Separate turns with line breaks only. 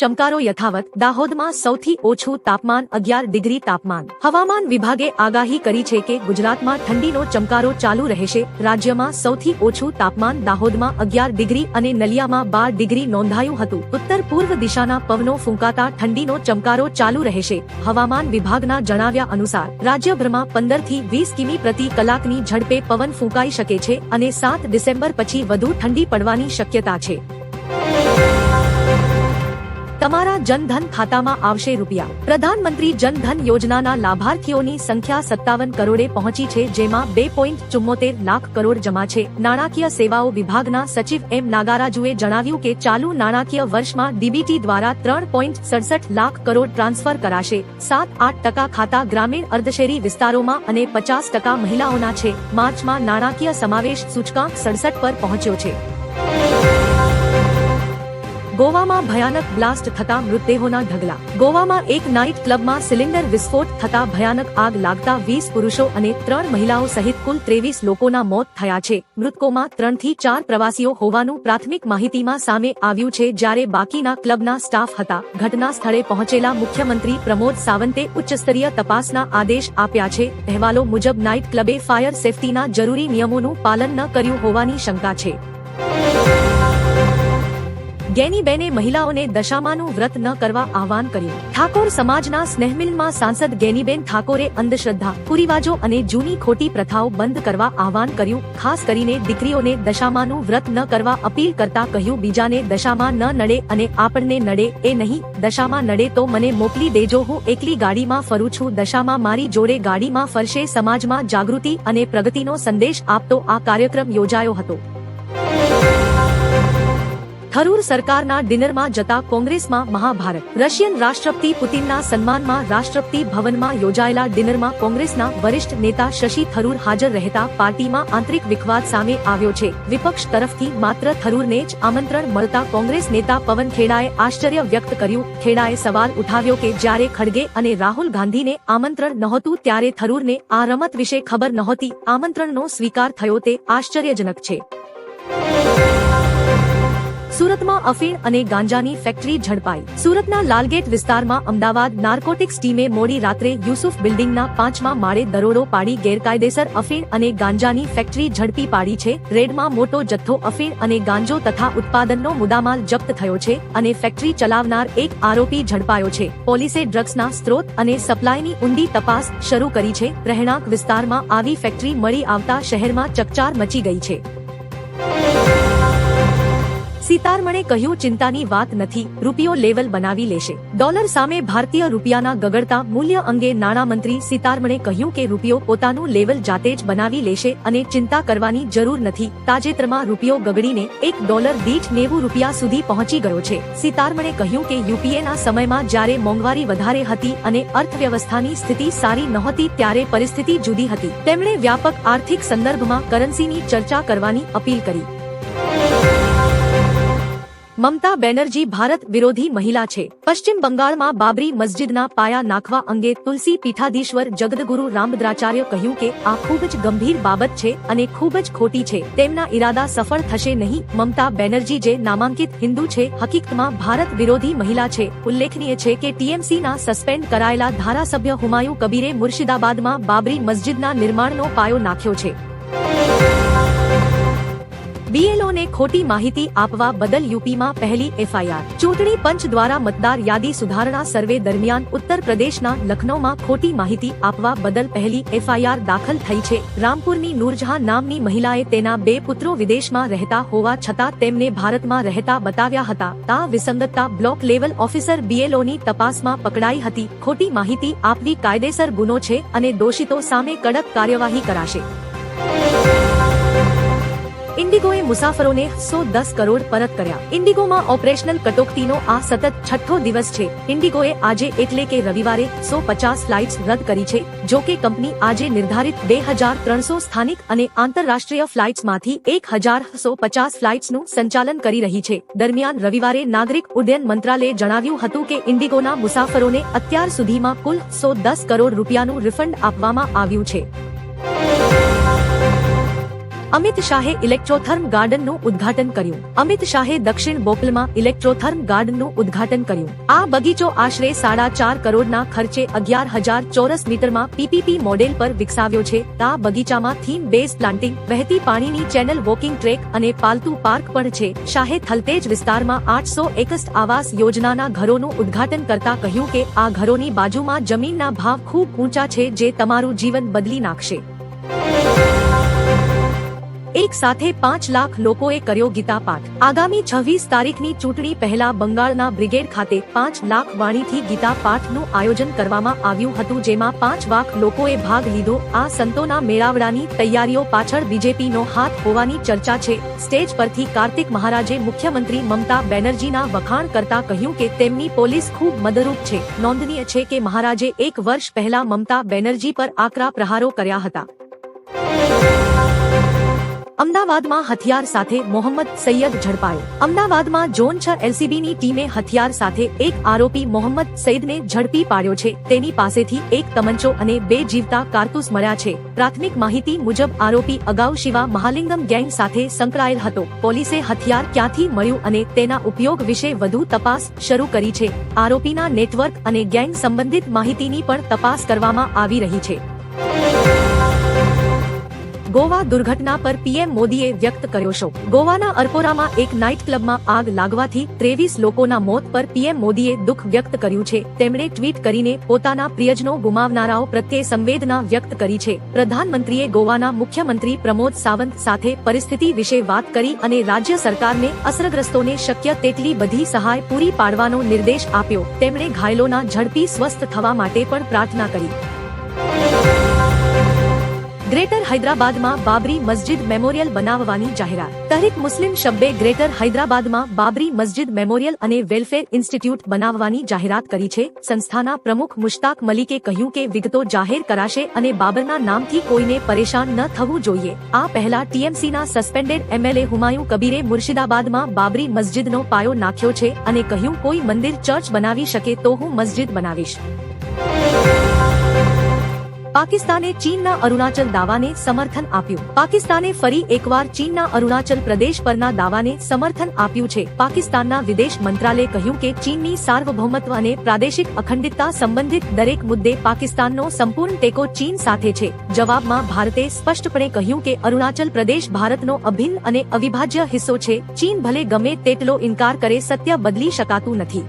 ચમકારો યથાવત. દાહોદમાં સૌથી ઓછું તાપમાન અગિયાર ડિગ્રી તાપમાન. હવામાન વિભાગે આગાહી કરી છે કે ગુજરાતમાં ઠંડીનો ચમકારો ચાલુ રહેશે. રાજ્યમાં સૌથી ઓછું તાપમાન દાહોદમાં અગિયાર ડિગ્રી અને નલિયામાં બાર ડિગ્રી નોંધાયું હતું. ઉત્તર પૂર્વ દિશાના પવનો ફૂંકાતા ઠંડીનો ચમકારો ચાલુ રહેશે. હવામાન વિભાગના જણાવ્યા અનુસાર, રાજ્યભરમાં પંદરથી વીસ કિમી પ્રતિ કલાકની ઝડપે પવન ફૂંકાઈ શકે છે અને સાત ડિસેમ્બર પછી વધુ ઠંડી પડવાની શક્યતા છે. તમારા જનધન ખાતામાં આવશે રૂપિયા. પ્રધાનમંત્રી જનધન યોજનાના લાભાર્થીઓની સંખ્યા સત્તાવન કરોડે પહોંચી છે, જેમાં બે પોઈન્ટ ચુમ્મોતેર લાખ કરોડ જમા છે. નાણાકીય સેવાઓ વિભાગના સચિવ એમ નાગારાજુએ જણાવ્યું કે ચાલુ નાણાકીય વર્ષમાં ડીબીટી દ્વારા ત્રણ પોઈન્ટ સડસઠ લાખ કરોડ ટ્રાન્સફર કરાશે. સાત આઠ ટકા ખાતા ગ્રામીણ અર્ધશેરી વિસ્તારોમાં અને પચાસ ટકા મહિલાઓના છે. માર્ચમાં નાણાકીય સમાવેશ સૂચકાંક સડસઠ પર પહોંચ્યો છે. ગોવામાં ભયાનક બ્લાસ્ટ થતા મૃતદેહોના ઢગલા. ગોવામાં એક નાઇટ ક્લબમાં સિલિન્ડર વિસ્ફોટ થતા ભયાનક આગ લાગતા વીસ પુરુષો અને ત્રણ મહિલાઓ સહિત કુલ ત્રેવીસ લોકોના મોત થયા છે. મૃતકોમાં ત્રણથી ચાર પ્રવાસીઓ હોવાનું પ્રાથમિક માહિતીમાં સામે આવ્યું છે જ્યારે બાકીના ક્લબના સ્ટાફ હતા. ઘટના સ્થળે પહોંચેલા મુખ્યમંત્રી પ્રમોદ સાવંતે ઉચ્ચસ્તરીય તપાસના આદેશ આપ્યા છે. અહેવાલો મુજબ, નાઇટ ક્લબે ફાયર સેફટીના જરૂરી નિયમોનું પાલન ન કર્યું હોવાની શંકા છે. ગેનીબેને મહિલાઓને દશામાનું વ્રત ન કરવા આહવાન કર્યું. ઠાકોર સમાજના સ્નેહમિલમાં સાંસદ ગેનીબેન ઠાકોરે અંધશ્રદ્ધા, કુરિવાજો અને જૂની ખોટી પ્રથાઓ બંધ કરવા આહવાન કર્યું, ખાસ કરીને દીકરીઓને દશામાનું વ્રત ન કરવા અપીલ કરતા કહ્યું, બીજાને દશામાં ન નડે અને આપણને નડે એ નહીં, દશામાં નડે તો મને મોકલી દેજો, હું એકલી ગાડીમાં ફરું છું, દશામાં મારી જોડે ગાડીમાં ફરશે, સમાજમાં જાગૃતિ અને પ્રગતિનો સંદેશ આપતો આ કાર્યક્રમ યોજાયો હતો. થરૂર સરકારના ડિનરમાં જતા કોંગ્રેસમાં મહાભારત. રશિયન રાષ્ટ્રપતિ પુતિનના સન્માનમાં રાષ્ટ્રપતિ ભવનમાં યોજાયેલા ડિનરમાં કોંગ્રેસના વરિષ્ઠ નેતા શશી થરૂર હાજર રહેતા પાર્ટીમાં આંતરિક વિખવાદ સામે આવ્યો છે. વિપક્ષ તરફથી માત્ર થરૂરને જ આમંત્રણ મળતા કોંગ્રેસ નેતા પવન ખેડાએ આશ્ચર્ય વ્યક્ત કર્યું. ખેડાએ સવાલ ઉઠાવ્યો કે જ્યારે ખડગે અને રાહુલ ગાંધીને આમંત્રણ નહોતું ત્યારે થરૂરને આ રમત વિશે ખબર નહોતી. આમંત્રણનો સ્વીકાર થયો તે આશ્ચર્યજનક છે. સુરતમાં અફીણ અને ગાંજાની ફેક્ટરી ઝડપાઈ. સુરતના લાલગેટ વિસ્તારમાં અમદાવાદ નાર્કોટિક્સ ટીમે મોડી રાત્રે યુસુફ બિલ્ડિંગના પાંચમા માળે દરોડો પાડી ગેરકાયદેસર અફીણ અને ગાંજાની ફેક્ટરી ઝડપી પાડી છે. રેડમાં મોટો જથ્થો અફીણ અને ગાંજો તથા ઉત્પાદનનો મુદ્દામાલ જપ્ત થયો છે અને ફેક્ટરી ચલાવનાર એક આરોપી ઝડપાયો છે. પોલીસે ડ્રગ્સના સ્ત્રોત અને સપ્લાયની ઊંડી તપાસ શરૂ કરી છે. રહેણાંક વિસ્તારમાં આવી ફેક્ટરી મળી આવતા શહેરમાં ચકચાર મચી ગઈ છે. સીતારમણે કહ્યું, ચિંતાની વાત નથી, રૂપિયો લેવલ બનાવી લેશે. ડોલર સામે ભારતીય રૂપિયાના ગગડતા મૂલ્ય અંગે નાણામંત્રી સીતારમણે કહ્યું કે રૂપિયો પોતાનું લેવલ જાતે જ બનાવી લેશે અને ચિંતા કરવાની જરૂર નથી. તાજેતરમાં રૂપિયો ગગડીને એક ડોલર દીઠ નેવું રૂપિયા સુધી પહોંચી ગયો છે. સીતારમણે કહ્યું કે યુપીએના સમયમાં જ્યારે મોંઘવારી વધારે હતી અને અર્થવ્યવસ્થાની સ્થિતિ સારી નહોતી ત્યારે પરિસ્થિતિ જુદી હતી. તેમણે વ્યાપક આર્થિક સંદર્ભમાં કરન્સીની ચર્ચા કરવાની અપીલ કરી. મમતા બેનર્જી ભારત વિરોધી મહિલા છે. પશ્ચિમ બંગાળમાં બાબરી મસ્જિદના પાયા નાખવા અંગે તુલસી પીઠાધીશ્વર જગદગુરુ રામદ્રાચાર્ય કહ્યું કે આ ખૂબ જ ગંભીર બાબત છે અને ખૂબ જ ખોટી છે. તેમના ઈરાદા સફળ થશે નહીં. મમતા બેનર્જી જે નામાંકિત હિન્દુ છે, હકીકતમાં ભારત વિરોધી મહિલા છે. ઉલ્લેખનીય છે કે ટીએમસીના સસ્પેન્ડ કરાયેલા ધારાસભ્ય હુમાયુ કબીરે મુર્શિદાબાદમાં બાબરી મસ્જિદના નિર્માણનો પાયો નાખ્યો છે. બીએલઓને ખોટી માહિતી આપવા બદલ યુપીમાં પહેલી એફઆઈઆર. ચૂંટણી પંચ દ્વારા મતદાર યાદી સુધારણા સર્વે દરમિયાન ઉત્તર પ્રદેશના લખનૌમાં ખોટી માહિતી આપવા બદલ પહેલી એફઆઈઆર દાખલ થઈ છે. રામપુરની નૂરજહાં નામની મહિલાએ તેના બે પુત્રો વિદેશમાં રહેતા હોવા છતાં તેમને ભારતમાં રહેતા બતાવ્યા હતા. આ વિસંગતતા બ્લોક લેવલ ઓફિસર બીએલઓની તપાસમાં પકડાઈ હતી. ખોટી માહિતી આપવી કાયદેસર ગુનો છે અને દોષિતો સામે કડક કાર્યવાહી કરાશે. ઇન્ડિગોએ મુસાફરોને સો દસ કરોડ પરત કર્યા. ઇન્ડિગોમાં ઓપરેશનલ કટોકટીનો આ સતત છઠ્ઠો દિવસ છે. ઇન્ડિગોએ આજે એટલે કે રવિવારે સો પચાસ ફ્લાઇટ્સ રદ કરી છે, જો કે કંપની આજે નિર્ધારિત બે હજાર ત્રણસો સ્થાનિક અને આંતરરાષ્ટ્રીય ફ્લાઇટ્સમાંથી એક હજાર સો પચાસ ફ્લાઇટ્સનું સંચાલન કરી રહી છે. દરમિયાન રવિવારે નાગરિક ઉડ્ડયન મંત્રાલયે જણાવ્યું હતું કે ઇન્ડિગોના મુસાફરોને અત્યાર સુધીમાં કુલ સો દસ કરોડ રૂપિયાનું રિફંડ આપવામાં આવ્યું છે. અમિત શાહે ઇલેક્ટ્રોથર્મ ગાર્ડનનું ઉદ્ઘાટન કર્યું. અમિત શાહે દક્ષિણ બોપલમાં ઇલેક્ટ્રોથર્મ ગાર્ડનનું ઉદ્ઘાટન કર્યું. આ બગીચો આશરે સાડા ચાર કરોડના ખર્ચે અગિયાર હજાર ચોરસ મીટરમાં પીપીપી મોડેલ પર વિકસાવ્યો છે. આ બગીચામાં થીમ બેઝ પ્લાન્ટિંગ, વહેતી પાણીની ચેનલ વોકિંગ ટ્રેક અને પાલતુ પાર્ક પણ છે. શાહે થલતેજ વિસ્તારમાં આઠસો એકસઠ આવાસ યોજનાના ઘરોનું ઉદ્ઘાટન કરતા કહ્યું કે આ ઘરોની બાજુમાં જમીનના ભાવ ખૂબ ઊંચા છે જે તમારું જીવન બદલી નાખશે. એક સાથે પાંચ લાખ લોકોએ કર્યો ગીતા પાઠ આગામી છવ્વીસ તારીખની ચૂંટણી પહેલા બંગાળના બ્રિગેડ ખાતે પાંચ લાખ વાણીથી ગીતા પાઠનું આયોજન કરવામાં આવ્યું હતું, જેમાં પાંચ લાખ લોકોએ ભાગ લીધો. આ સંતોના મેળાવડાની તૈયારીઓ પાછળ બીજેપીનો હાથ હોવાની ચર્ચા છે. સ્ટેજ પરથી કાર્તિક મહારાજે મુખ્યમંત્રી મમતા બેનર્જીના વખાણ કરતા કહ્યું કે તેમની પોલીસ ખૂબ મદરૂપ છે. નોંધનીય છે કે મહારાજે એક વર્ષ પહેલા મમતા બેનર્જી પર આકરા પ્રહારો કર્યા હતા. અમદાવાદમાં હથિયાર સાથે મોહમ્મદ સૈયદ ઝડપાયો. અમદાવાદમાં ઝોન છ એલસીબીની ટીમે હથિયાર સાથે એક આરોપી મોહમ્મદ સૈદને ઝડપી પાડ્યો છે. તેની પાસેથી એક તમંચો અને બે જીવતા કારતૂસ મળ્યા છે. પ્રાથમિક માહિતી મુજબ આરોપી અગાઉ શિવા મહાલિંગમ ગેંગ સાથે સંકળાયેલ હતો. પોલીસે હથિયાર ક્યાંથી મળ્યું અને તેના ઉપયોગ વિશે વધુ તપાસ શરૂ કરી છે. આરોપીના નેટવર્ક અને ગેંગ સંબંધિત માહિતીની પણ તપાસ કરવામાં આવી રહી છે. ગોવા દુર્ઘટના પર પીએમ મોદીએ વ્યક્ત કર્યો શોક ગોવાના અરપોરામાં એક નાઇટ ક્લબમાં આગ લાગવાથી ત્રેવીસ લોકોના મોત પર પીએમ મોદીએ દુઃખ વ્યક્ત કર્યું છે. તેમણે ટ્વીટ કરીને પોતાના પ્રિયજનો ગુમાવનારાઓ પ્રત્યે સંવેદના વ્યક્ત કરી છે. પ્રધાનમંત્રીએ ગોવાના મુખ્યમંત્રી પ્રમોદ સાવંત સાથે પરિસ્થિતિ વિશે વાત કરી અને રાજ્ય સરકારને અસરગ્રસ્તોને શક્ય તેટલી બધી સહાય પૂરી પાડવાનો નિર્દેશ આપ્યો. તેમણે ઘાયલોના ઝડપી સ્વસ્થ થવા માટે પણ પ્રાર્થના કરી. ગ્રેટર હૈદરાબાદમાં બાબરી મસ્જિદ મેમોરિયલ બનાવવાની જાહેરાત. તહરીક મુસ્લિમ શબ્બે ગ્રેટર હૈદરાબાદમાં બાબરી મસ્જિદ મેમોરિયલ અને વેલફેર ઇન્સ્ટિટ્યૂટ બનાવવાની જાહેરાત કરી છે. સંસ્થાના પ્રમુખ મુશ્તાક મલિકે કહ્યું કે વિગતો જાહેર કરાશે અને બાબરના નામથી કોઈને પરેશાન ન થવું જોઈએ. આ પહેલા ટીએમસીના સસ્પેન્ડેડ એમએલએ હુમાયુ કબીરે મુર્શિદાબાદમાં બાબરી મસ્જિદનો પાયો નાખ્યો છે અને કહ્યું, કોઈ મંદિર ચર્ચ બનાવી શકે તો હું મસ્જિદ બનાવીશ. પાકિસ્તાને ચીનના અરુણાચલ દાવાને સમર્થન આપ્યું. પાકિસ્તાને ફરી એકવાર ચીનના અરુણાચલ પ્રદેશ પરના દાવાને સમર્થન આપ્યું છે. પાકિસ્તાનના વિદેશ મંત્રાલયે કહ્યું કે ચીનની સાર્વભૌમત્વ અને પ્રાદેશિક અખંડિતતા સંબંધિત દરેક મુદ્દે પાકિસ્તાનનો સંપૂર્ણ ટેકો ચીન સાથે છે. જવાબમાં ભારતે સ્પષ્ટપણે કહ્યું કે અરુણાચલ પ્રદેશ ભારતનો અભિન્ન અને અવિભાજ્ય હિસ્સો છે. ચીન ભલે ગમે તેટલો ઇનકાર કરે, સત્ય બદલી શકાતું નથી.